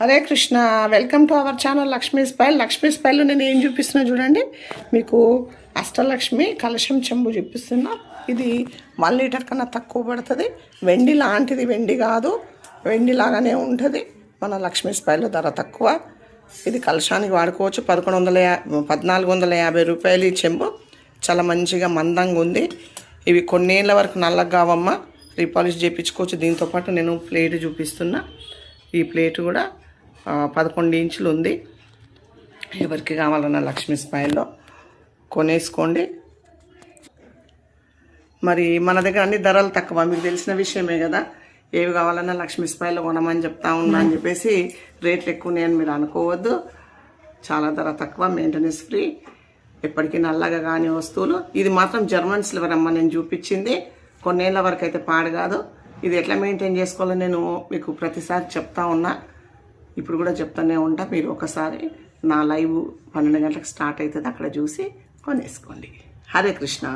Hare Krishna. Welcome to our channel Lakshmi spoil Lakshmi spoil నేను ఏం చూపిస్తున్నా చూడండి. మీకు అష్టలక్ష్మి కలశం చెంబు చూపిస్తున్నా. ఇది వన్ లీటర్ కన్నా తక్కువ పడుతుంది. వెండి లాంటిది వెండి కాదు. వెండి లాగానే ఉంటుంది. మన లక్ష్మీ స్పైల్ ధర తక్కువ. ఇది కలశానికి వాడుకోవచ్చు. పదకొండు వందల యా పద్నాలుగు వందల యాభై రూపాయలు ఈ చెంబు. చాలా మంచిగా మందంగా ఉంది. ఇవి కొన్నేళ్ళ వరకు నల్లగా కావమ్మ. రీపాలిష్ చేయించుకోవచ్చు. దీంతోపాటు నేను ప్లేట్ చూపిస్తున్నా. ఈ ప్లేట్ కూడా పదకొండు ఇంచులు ఉంది. ఎవరికి కావాలన్న లక్ష్మీ స్మైల్లో కొనేసుకోండి. మరి మన దగ్గర అన్ని ధరలు తక్కువ. మీకు తెలిసిన విషయమే కదా. ఏవి కావాలన్నా లక్ష్మీ స్మైల్లో కొనమని చెప్తా ఉన్నా అని చెప్పేసి రేట్లు ఎక్కువ ఉన్నాయని మీరు అనుకోవద్దు. చాలా ధర తక్కువ మెయింటెనెన్స్ ఫ్రీ ఎప్పటికీ నల్లగా కాని వస్తువులు. ఇది మాత్రం జర్మన్ సిల్వర్ అమ్మ నేను చూపించింది. కొన్నేళ్ళ వరకు అయితే పాడు కాదు. ఇది ఎట్లా మెయింటైన్ చేసుకోవాలో నేను మీకు ప్రతిసారి చెప్తా ఉన్నా. ఇప్పుడు కూడా చెప్తానే ఉంటా మీరు ఒకసారి నా లైవ్ పన్నెండు గంటలకు స్టార్ట్ అవుతుంది అక్కడ చూసి కొనేసుకోండి. హరే కృష్ణ.